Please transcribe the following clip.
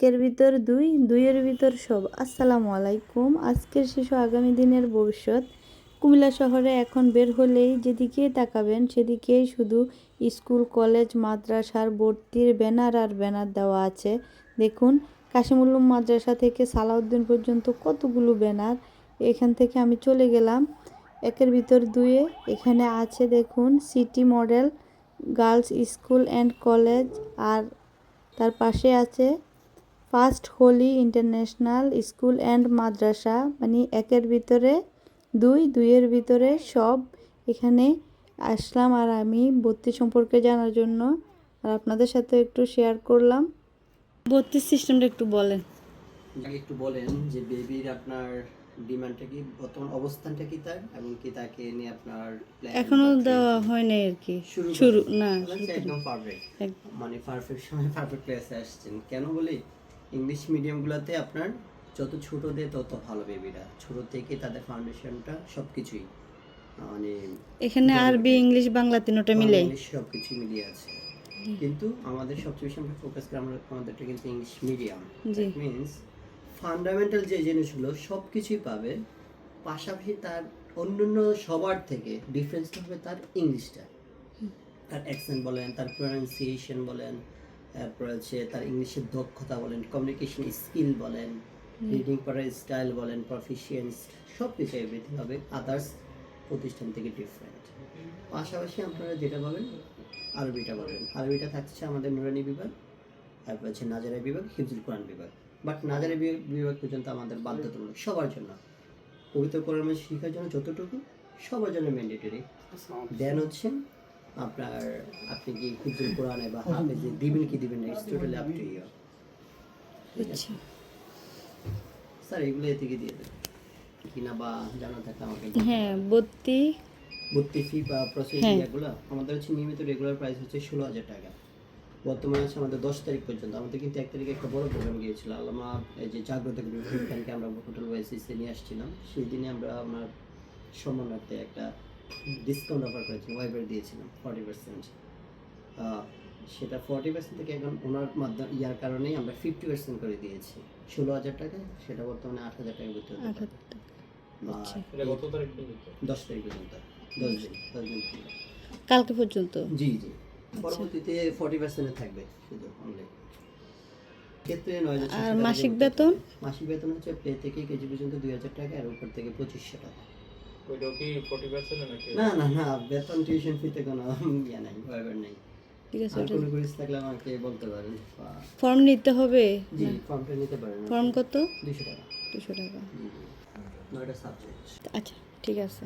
একের ভিতর দুই, দুইয়ের ভিতর সব। আসসালামু আলাইকুম। আজকের শিশু আগামী দিনের ভবিষ্যৎ। কুমিল্লা শহরে এখন বের হলেই যেদিকে তাকাবেন, সেদিকেই শুধু স্কুল, কলেজ, মাদ্রাসার ভর্তির ব্যানার আর ব্যানার দেওয়া আছে। দেখুন কাশিমুল্লুম মাদ্রাসা থেকে সালাউদ্দিন পর্যন্ত কতগুলো ব্যানার। এখান থেকে আমি চলে গেলাম। একের ভিতর দুয়ে এখানে আছে, দেখুন, city model, girls school and college আর তার পাশে আছে first holy international school and মাদ্রাসা মানে একের ভিতরে দুই দুইয়ের ভিতরে সব। এখানে আসলাম আর আমি ভর্তি সম্পর্কে জানার জন্য। আর আপনাদের সাথে একটু শেয়ার করলাম। ভর্তির সিস্টেমটা একটু বলেন। একটু বলেন যে বেবির আপনার ডিমান্ডটা কি বর্তমান অবস্থানটা কি তার? এবং কি তাকে নিয়ে আপনার এখনও দেওয়া হয় নাই আর কি। শুরু না একদম পারফেক্ট মানে পারফেক্ট সময় পারফেক্ট প্লেসে আসছেন। কেন বলি? ইংলিশ মিডিয়ামগুলোতে আপনার যত ছোট দেয় তত ভালো বেবিরা ছোট থেকে তাদের ফাউন্ডেশনটা সবকিছুই মানে এখানে আরবি ইংলিশ বাংলা তিনোটা মিলে? ইংলিশ সবকিছু মিলিয়ে আছে। কিন্তু আমাদের সবচেয়ে বেশি আমরা ফোকাস করি আমরা আমাদেরটা কিন্তু ইংলিশ মিডিয়াম। মিনস ফান্ডামেন্টাল যে জিনিসগুলো সব কিছুই পাবে পাশাপাশি তার অন্যান্য সবার থেকে ডিফারেন্সটা হবে তার ইংলিশটা তার অ্যাকসেন্ট বলেন তার প্রনাউন্সিয়েশন বলেন তারপর হচ্ছে তার ইংলিশের দক্ষতা বলেন কমিউনিকেশন স্কিল বলেন রিডিং পড়ার স্টাইল বলেন প্রফিসিয়েন্স সব কিছু এভরিথিং হবে আদার্স প্রতিষ্ঠান থেকে ডিফারেন্ট পাশাপাশি আপনারা যেটা পাবেন আরবিটা পাবেন আরবিটা থাকছে আমাদের নুরানি বিভাগ তারপর হচ্ছে নাজারা বিভাগ হিফজুল কোরআন বিভাগ। বাট নাজারা বিভাগ পর্যন্ত আমাদের বাধ্যতামূলক সবার জন্য। পবিত্র কোরআন শেখার জন্য যতটুকু সবার জন্য ম্যান্ডেটরি দেন হচ্ছে আপনার আপনি কি হিফজুল কোরআনে বা হাফেজে দিবেন কি দিবেন না? It's totally up to you sir এগুলো এ থেকে দিয়ে দেবেন কিনা বা জানা থাকলে আমাকে হ্যাঁ ভর্তি ভর্তি ফি বা প্রসেস হ্যাঁ। এগুলো আমাদের হচ্ছে নিয়মিত রেগুলার প্রাইস হচ্ছে ষোলো হাজার টাকা। বর্তমানে আছে আমাদের দশ তারিখ পর্যন্ত। আমাদের কিন্তু এক তারিখে একটা বড় প্রোগ্রাম গিয়েছিল। আল্লামা এই যে জাগ্রত বিজ্ঞানকে আমরা হোটেল ওয়াইসিসে নিয়ে আসছিলাম। সেই দিনে আমরা আমার সম্মানার্থে একটা ডিসকাউন্ট অফার করেছিলাম ওয়াইবার দিয়েছিলাম ফর্টি পার্সেন্ট সেটা ফর্টি পার্সেন্ট থেকে এখন ওনার মাধ্যমে ইয়ার কারণেই আমরা ফিফটি পার্সেন্ট করে দিয়েছি। ষোলো হাজার টাকা সেটা বর্তমানে আট হাজার টাকা করতে হতে আচ্ছা। দশ তারিখ পর্যন্ত দশ দিন দশ দিন কালকে পর্যন্ত? জি জি। পরবর্তীতে ফর্টি পার্সেন্ট থাকবে শুধু অনলাইন ক্ষেত্রে নয় আর মাসিক বেতন? মাসিক বেতন হচ্ছে প্লে থেকে কেজি পর্যন্ত দুই হাজার টাকা আর উপর থেকে পঁচিশশো টাকা। ওইটাও কি ফোর্টি পার্সেন্ট নাকি? না না না বেতন টিউশন ফিতে কোনো ইয়ে নাই ওয়াইবার নেই। ঠিক আছে কোনো কুইজ থাকলে আমাকে বলতে পারেন ফর্ম নিতে হবে? জি ফর্মটা নিতে পারেন। ফর্ম কত? দুশো টাকা। দুশো টাকা। নয়টা সাবজেক্ট আচ্ছা ঠিক আছে।